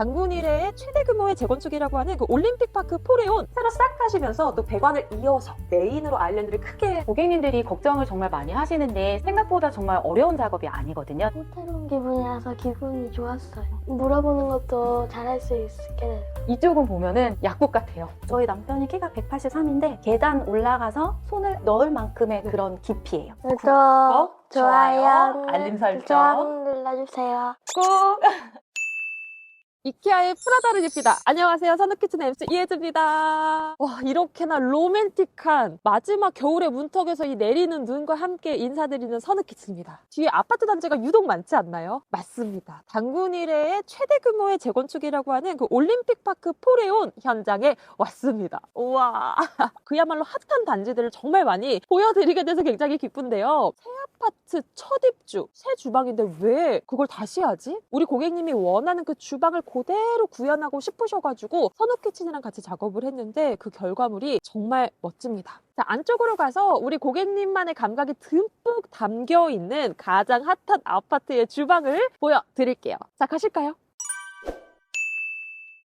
단군 이래의 최대 규모의 재건축이라고 하는 그 올림픽파크 포레온 새로 싹 하시면서 또 배관을 이어서 메인으로 아일랜드를 크게 고객님들이 걱정을 정말 많이 하시는데 생각보다 정말 어려운 작업이 아니거든요. 호텔 온 기분이라서 기분이 좋았어요. 물어보는 것도 잘할 수 있게. 이쪽은 보면은 약국 같아요. 저희 남편이 키가 183인데 계단 올라가서 손을 넣을 만큼의 그런 깊이예요. 구독, 좋아요, 알림 설정. 좋아요 눌러주세요. 꾹 이케아의 프라다를 입니다. 안녕하세요. 선우키친 MC 이혜주입니다. 와, 이렇게나 로맨틱한 마지막 겨울의 문턱에서 이 내리는 눈과 함께 인사드리는 선우키친입니다. 뒤에 아파트 단지가 유독 많지 않나요? 맞습니다. 단군 이래의 최대 규모의 재건축이라고 하는 그 올림픽파크 포레온 현장에 왔습니다. 우와. 그야말로 핫한 단지들을 정말 많이 보여드리게 돼서 굉장히 기쁜데요. 새 아파트 첫 입주, 새 주방인데 왜 그걸 다시 하지? 우리 고객님이 원하는 그 주방을 그대로 구현하고 싶으셔가지고 선우키친이랑 같이 작업을 했는데 그 결과물이 정말 멋집니다. 자, 안쪽으로 가서 우리 고객님만의 감각이 듬뿍 담겨 있는 가장 핫한 아파트의 주방을 보여드릴게요. 자, 가실까요?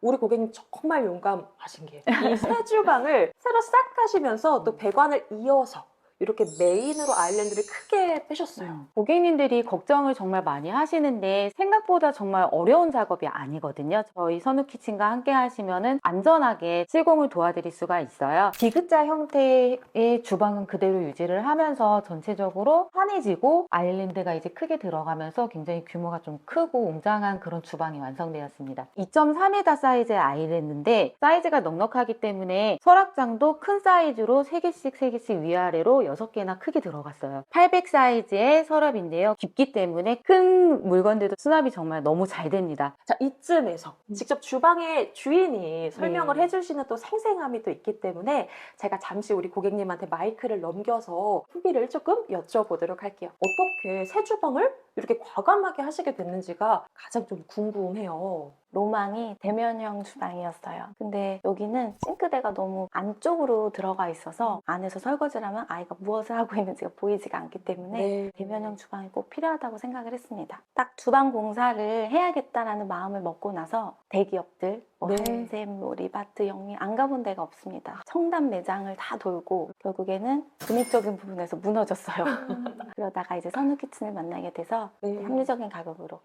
우리 고객님 정말 용감하신 게 이 새 주방을 새로 싹 하시면서 또 배관을 이어서 이렇게 메인으로 아일랜드를 크게 빼셨어요. 음. 고객님들이 걱정을 정말 많이 하시는데 생각보다 정말 어려운 작업이 아니거든요. 저희 선우키친과 함께 하시면은 안전하게 시공을 도와드릴 수가 있어요. 디귿자 형태의 주방은 그대로 유지를 하면서 전체적으로 환해지고 아일랜드가 이제 크게 들어가면서 굉장히 규모가 좀 크고 웅장한 그런 주방이 완성되었습니다. 2.3m 사이즈의 아일랜드인데 사이즈가 넉넉하기 때문에 서랍장도 큰 사이즈로 3개씩 3개씩 위아래로 6개나 크게 들어갔어요. 800 사이즈의 서랍인데요. 깊기 때문에 큰 물건들도 수납이 정말 너무 잘 됩니다. 자, 이쯤에서 직접 주방의 주인이 설명을 네. 해주시는 또 생생함이 또 있기 때문에 제가 잠시 우리 고객님한테 마이크를 넘겨서 후기를 조금 여쭤보도록 할게요. 어떻게 새 주방을 이렇게 과감하게 하시게 됐는지가 가장 좀 궁금해요. 로망이 대면형 주방이었어요. 근데 여기는 싱크대가 너무 안쪽으로 들어가 있어서 안에서 설거지를 하면 아이가 무엇을 하고 있는지가 보이지가 않기 때문에 네. 대면형 주방이 꼭 필요하다고 생각을 했습니다. 딱 주방 공사를 해야겠다라는 마음을 먹고 나서 대기업들, 뭐 네. 한샘, 뭐 리바트, 영미 안 가본 데가 없습니다. 청담 매장을 다 돌고 결국에는 금액적인 부분에서 무너졌어요. 그러다가 이제 선우 키친을 만나게 돼서 네. 합리적인 가격으로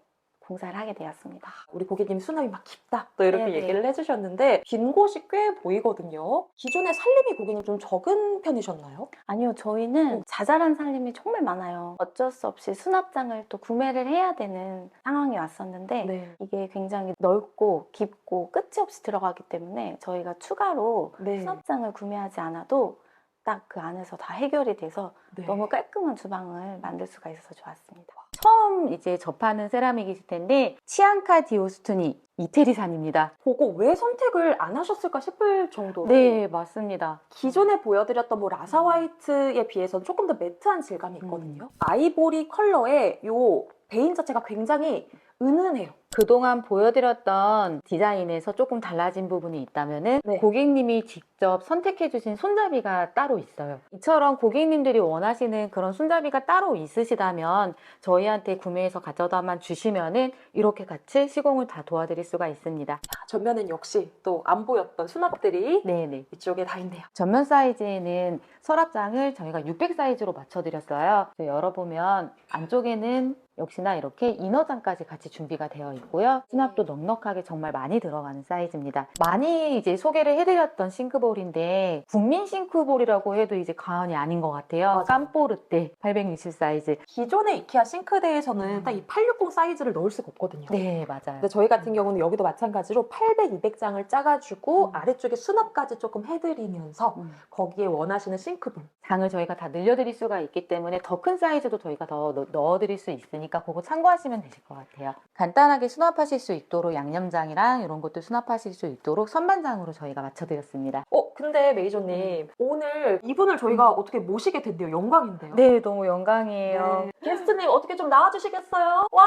공사를 하게 되었습니다. 우리 고객님 수납이 막 깊다 또 이렇게 네네. 얘기를 해주셨는데 빈 곳이 꽤 보이거든요. 기존에 살림이 고객님 좀 적은 편이셨나요? 아니요, 저희는 자잘한 살림이 정말 많아요. 어쩔 수 없이 수납장을 또 구매를 해야 되는 상황이 왔었는데 네. 이게 굉장히 넓고 깊고 끝이 없이 들어가기 때문에 저희가 추가로 네. 수납장을 구매하지 않아도 딱 그 안에서 다 해결이 돼서 네. 너무 깔끔한 주방을 만들 수가 있어서 좋았습니다. 처음 이제 접하는 세라믹이실 텐데 치앙카 디오스투니 이태리산입니다. 보고 왜 선택을 안 하셨을까 싶을 정도로 네, 맞습니다. 기존에 보여드렸던 뭐 라사 화이트에 비해서는 조금 더 매트한 질감이 있거든요. 아이보리 컬러의 요 베인 자체가 굉장히 은은해요. 그동안 보여드렸던 디자인에서 조금 달라진 부분이 있다면은 네. 고객님이 직접 선택해주신 손잡이가 따로 있어요. 이처럼 고객님들이 원하시는 그런 손잡이가 따로 있으시다면 저희한테 구매해서 가져다만 주시면은 이렇게 같이 시공을 다 도와드릴 수가 있습니다. 전면은 역시 또 안 보였던 수납들이 네네. 이쪽에 다 있네요. 전면 사이즈에는 서랍장을 저희가 600 사이즈로 맞춰드렸어요. 열어보면 안쪽에는 역시나 이렇게 이너장까지 같이 준비가 되어 있고요. 수납도 넉넉하게 정말 많이 들어가는 사이즈입니다. 많이 이제 소개를 해드렸던 싱크볼인데 국민 싱크볼이라고 해도 이제 과언이 아닌 것 같아요. 깜뽀르떼 860 사이즈. 기존의 이케아 싱크대에서는 딱 이 860 사이즈를 넣을 수가 없거든요. 네, 맞아요. 근데 저희 같은 경우는 여기도 마찬가지로 800, 200장을 짜가지고 음. 아래쪽에 수납까지 조금 해드리면서 음. 거기에 원하시는 싱크볼 장을 저희가 다 늘려드릴 수가 있기 때문에 더 큰 사이즈도 저희가 더 넣- 넣어드릴 수 있으니 까 그거 참고하시면 되실 것 같아요. 간단하게 수납하실 수 있도록 양념장이랑 이런 것도 수납하실 수 있도록 선반장으로 저희가 맞춰드렸습니다. 어, 근데 메이저님 오늘 이분을 저희가 어떻게 모시게 된대요. 영광인데요. 네, 너무 영광이에요. 네. 게스트님 어떻게 좀 나와주시겠어요? 와!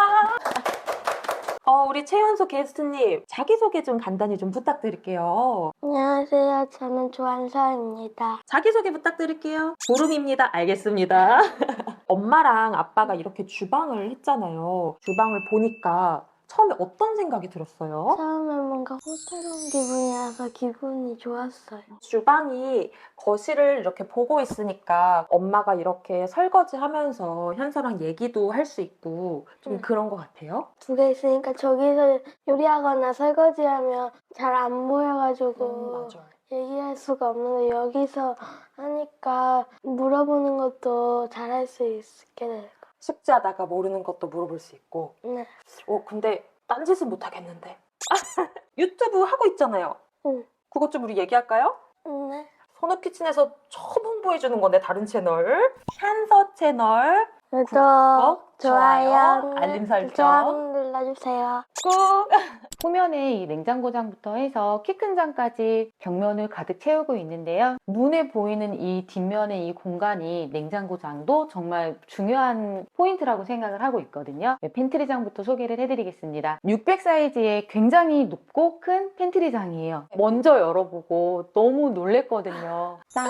어, 우리 최연소 게스트님 자기소개 좀 간단히 좀 부탁드릴게요. 안녕하세요. 저는 조한서입니다. 자기소개 부탁드릴게요. 보름입니다. 알겠습니다. 엄마랑 아빠가 이렇게 주방을 했잖아요. 주방을 보니까 처음에 어떤 생각이 들었어요? 처음에 뭔가 호텔 온 기분이라서 기분이 좋았어요. 주방이 거실을 이렇게 보고 있으니까 엄마가 이렇게 설거지 하면서 현서랑 얘기도 할 수 있고 좀 응. 그런 것 같아요. 두 개 있으니까 저기서 요리하거나 설거지하면 잘 안 보여가지고 얘기할 수가 없는데 여기서 하니까 물어보는 것도 잘 할 수 있게 될것 숙제하다가 모르는 것도 물어볼 수 있고. 네. 어, 근데 딴짓은 못 하겠는데. 유튜브 하고 있잖아요. 응. 그것 좀 우리 얘기할까요? 네. 선우 키친에서 처음 홍보해주는 건데 다른 채널 샨서 채널 구독, 좋아요, 알림 설정. 좋아요 눌러주세요. 꾹 후면에 이 냉장고장부터 해서 키 큰 장까지 벽면을 가득 채우고 있는데요. 눈에 보이는 이 뒷면의 이 공간이 냉장고장도 정말 중요한 포인트라고 생각을 하고 있거든요. 네, 팬트리장부터 소개를 해드리겠습니다. 600 사이즈의 굉장히 높고 큰 팬트리장이에요. 먼저 열어보고 너무 놀랬거든요. 짠!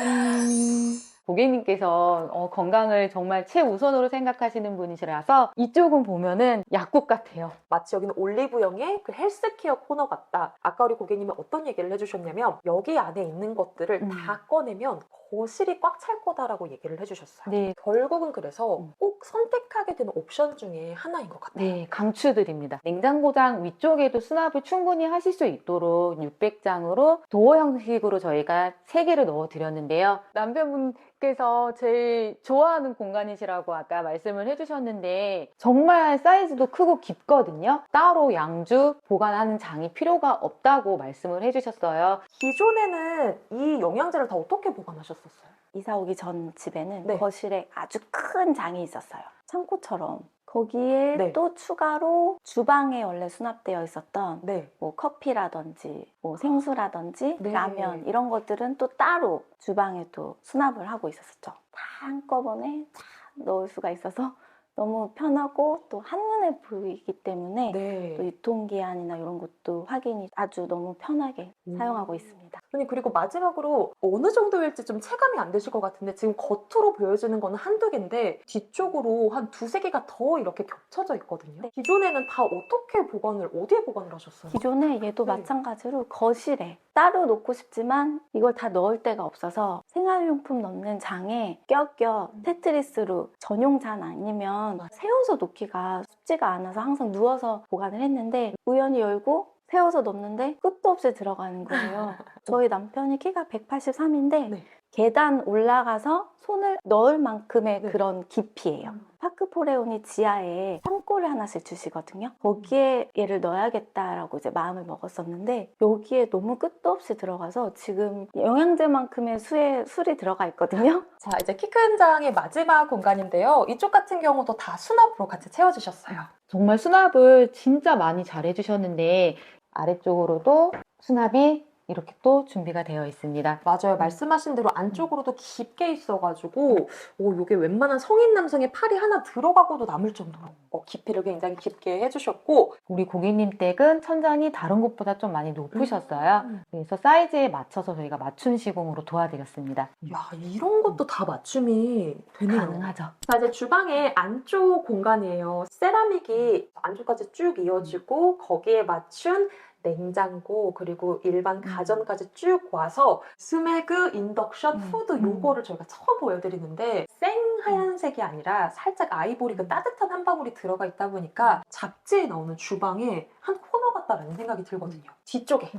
고객님께서 어, 건강을 정말 최우선으로 생각하시는 분이시라서 이쪽은 보면은 약국 같아요. 마치 여기는 올리브영의 그 헬스케어 코너 같다. 아까 우리 고객님이 어떤 얘기를 해주셨냐면 여기 안에 있는 것들을 음. 다 꺼내면 거실이 꽉 찰 거다라고 얘기를 해주셨어요. 네, 결국은 그래서 음. 꼭 선택하게 되는 옵션 중에 하나인 것 같아요. 네, 강추드립니다. 냉장고장 위쪽에도 수납을 충분히 하실 수 있도록 600장으로 도어 형식으로 저희가 3개를 넣어 드렸는데요. 남편분께서 제일 좋아하는 공간이시라고 아까 말씀을 해주셨는데 정말 사이즈도 크고 깊거든요. 따로 양주 보관하는 장이 필요가 없다고 말씀을 해주셨어요. 기존에는 이 영양제를 다 어떻게 보관하셨 었어요? 이사 오기 전 집에는 네. 거실에 아주 큰 장이 있었어요. 창고처럼. 거기에 네. 또 추가로 주방에 원래 수납되어 있었던 네. 뭐 커피라든지 뭐 생수라든지 네. 라면 이런 것들은 또 따로 주방에 또 수납을 하고 있었죠. 다 한꺼번에 다 넣을 수가 있어서 너무 편하고 또 한눈에 보이기 때문에 또 네. 유통기한이나 이런 것도 확인이 아주 너무 편하게 음. 사용하고 있습니다. 아니 그리고 마지막으로 어느 정도일지 좀 체감이 안 되실 것 같은데 지금 겉으로 보여지는 거는 한두 개인데 뒤쪽으로 한 두세 개가 더 이렇게 겹쳐져 있거든요. 네. 기존에는 다 어떻게 보관을 어디에 보관을 하셨어요? 기존에 얘도 네. 마찬가지로 거실에 따로 놓고 싶지만 이걸 다 넣을 데가 없어서 생활용품 넣는 장에 껴껴 테트리스로 전용 잔 아니면 음. 세워서 놓기가 쉽지가 않아서 항상 누워서 보관을 했는데 우연히 열고 세워서 넣는데 끝도 없이 들어가는 거예요. 저희 남편이 키가 183인데 네. 계단 올라가서 손을 넣을 만큼의 네. 그런 깊이예요. 음. 파크포레온이 지하에 창고를 하나씩 주시거든요. 거기에 얘를 넣어야겠다라고 이제 마음을 먹었었는데 여기에 너무 끝도 없이 들어가서 지금 영양제만큼의 수에 술이 들어가 있거든요. 자 이제 키 큰 장의 마지막 공간인데요. 이쪽 같은 경우도 다 수납으로 같이 채워주셨어요. 정말 수납을 진짜 많이 잘 해주셨는데 아래쪽으로도 수납이 이렇게 또 준비가 되어 있습니다. 맞아요. 말씀하신 대로 안쪽으로도 깊게 있어가지고, 오, 이게 웬만한 성인 남성의 팔이 하나 들어가고도 남을 정도로 어, 깊이를 굉장히 깊게 해주셨고, 우리 고객님 댁은 천장이 다른 곳보다 좀 많이 높으셨어요. 음. 그래서 사이즈에 맞춰서 저희가 맞춤 시공으로 도와드렸습니다. 야, 이런 것도 다 맞춤이 되네요. 가능하죠. 자, 이제 주방의 안쪽 공간이에요. 세라믹이 안쪽까지 쭉 이어지고, 거기에 맞춘 냉장고, 그리고 일반 가전까지 쭉 와서, 스매그, 인덕션, 음. 후드 음. 요거를 저희가 처음 보여드리는데, 생 하얀색이 아니라 살짝 아이보리 그 따뜻한 한 방울이 들어가 있다 보니까 잡지에 나오는 주방의 한 코너 같다라는 생각이 들거든요. 뒤쪽에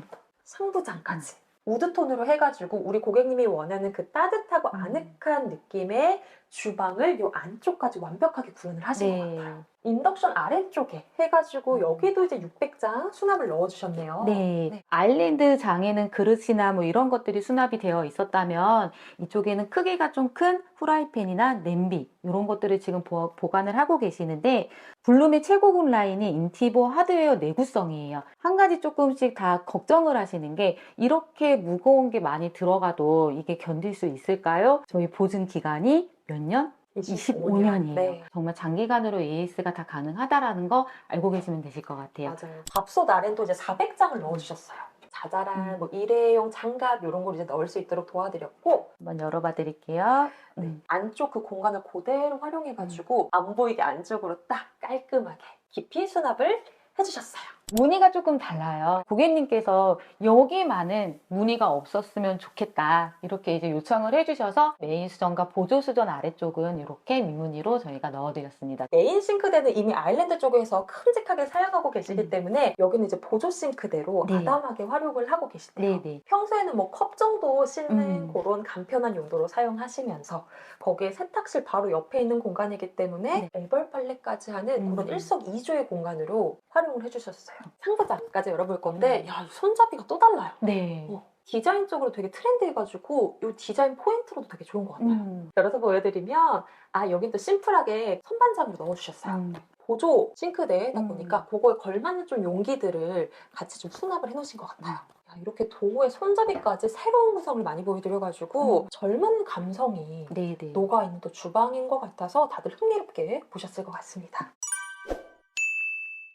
상부장까지. 우드톤으로 해가지고 우리 고객님이 원하는 그 따뜻하고 음. 아늑한 느낌의 주방을 요 안쪽까지 완벽하게 구현을 하신 것 같아요. 인덕션 아래쪽에 해가지고 음. 여기도 이제 600장 수납을 넣어주셨네요. 네. 네. 아일랜드 장에는 그릇이나 뭐 이런 것들이 수납이 되어 있었다면 이쪽에는 크기가 좀 큰 후라이팬이나 냄비 이런 것들을 지금 보, 보관을 하고 계시는데 블룸의 최고급 라인이 인티보 하드웨어 내구성이에요. 한 가지 조금씩 다 걱정을 하시는 게 이렇게 무거운 게 많이 들어가도 이게 견딜 수 있을까요? 저희 보증 기간이 몇 년? 25년이에요. 네. 정말 장기간으로 AS가 다 가능하다라는 거 알고 계시면 되실 것 같아요. 맞아요. 밥솥 또 이제 400장을 넣어주셨어요. 자잘한 음. 뭐 일회용 장갑 이런 걸 이제 넣을 수 있도록 도와드렸고 한번 열어봐 드릴게요. 네. 음. 안쪽 그 공간을 그대로 활용해가지고 안 보이게 안쪽으로 딱 깔끔하게 깊이 수납을 해주셨어요. 무늬가 조금 달라요. 고객님께서 여기만은 무늬가 없었으면 좋겠다. 이렇게 이제 요청을 해주셔서 메인 수전과 보조 수전 아래쪽은 이렇게 미무늬로 저희가 넣어드렸습니다. 메인 싱크대는 이미 아일랜드 쪽에서 큼직하게 사용하고 계시기 음. 때문에 여기는 이제 보조 싱크대로 네. 아담하게 활용을 하고 계시대요. 네네. 평소에는 뭐 컵 정도 씻는 음. 그런 간편한 용도로 사용하시면서 거기에 세탁실 바로 옆에 있는 공간이기 때문에 애벌 빨래까지 하는 네. 음. 그런 일석이조의 공간으로 활용을 해주셨어요. 상부장까지 열어볼 건데 야, 이 손잡이가 또 달라요. 네. 어, 디자인적으로 되게 트렌디해가지고 이 디자인 포인트로도 되게 좋은 것 같아요. 음. 열어서 보여드리면 아 여긴 또 심플하게 선반장으로 넣어주셨어요. 음. 보조 싱크대다 음. 보니까 그거에 걸맞는 좀 용기들을 같이 좀 수납을 해놓으신 것 같아요. 야, 이렇게 도구의 손잡이까지 새로운 구성을 많이 보여드려가지고 음. 젊은 감성이 네네. 녹아있는 또 주방인 것 같아서 다들 흥미롭게 보셨을 것 같습니다.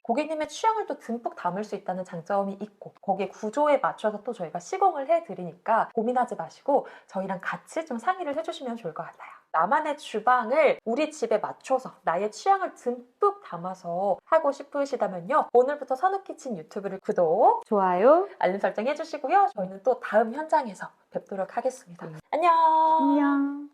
고객님의 취향을 또 듬뿍 담을 수 있다는 장점이 있고 거기에 구조에 맞춰서 또 저희가 시공을 해드리니까 고민하지 마시고 저희랑 같이 좀 상의를 해주시면 좋을 것 같아요. 나만의 주방을 우리 집에 맞춰서 나의 취향을 듬뿍 담아서 하고 싶으시다면요. 오늘부터 선우키친 유튜브를 구독, 좋아요. 알림 설정 해주시고요. 저희는 또 다음 현장에서 뵙도록 하겠습니다. 네. 안녕! 안녕.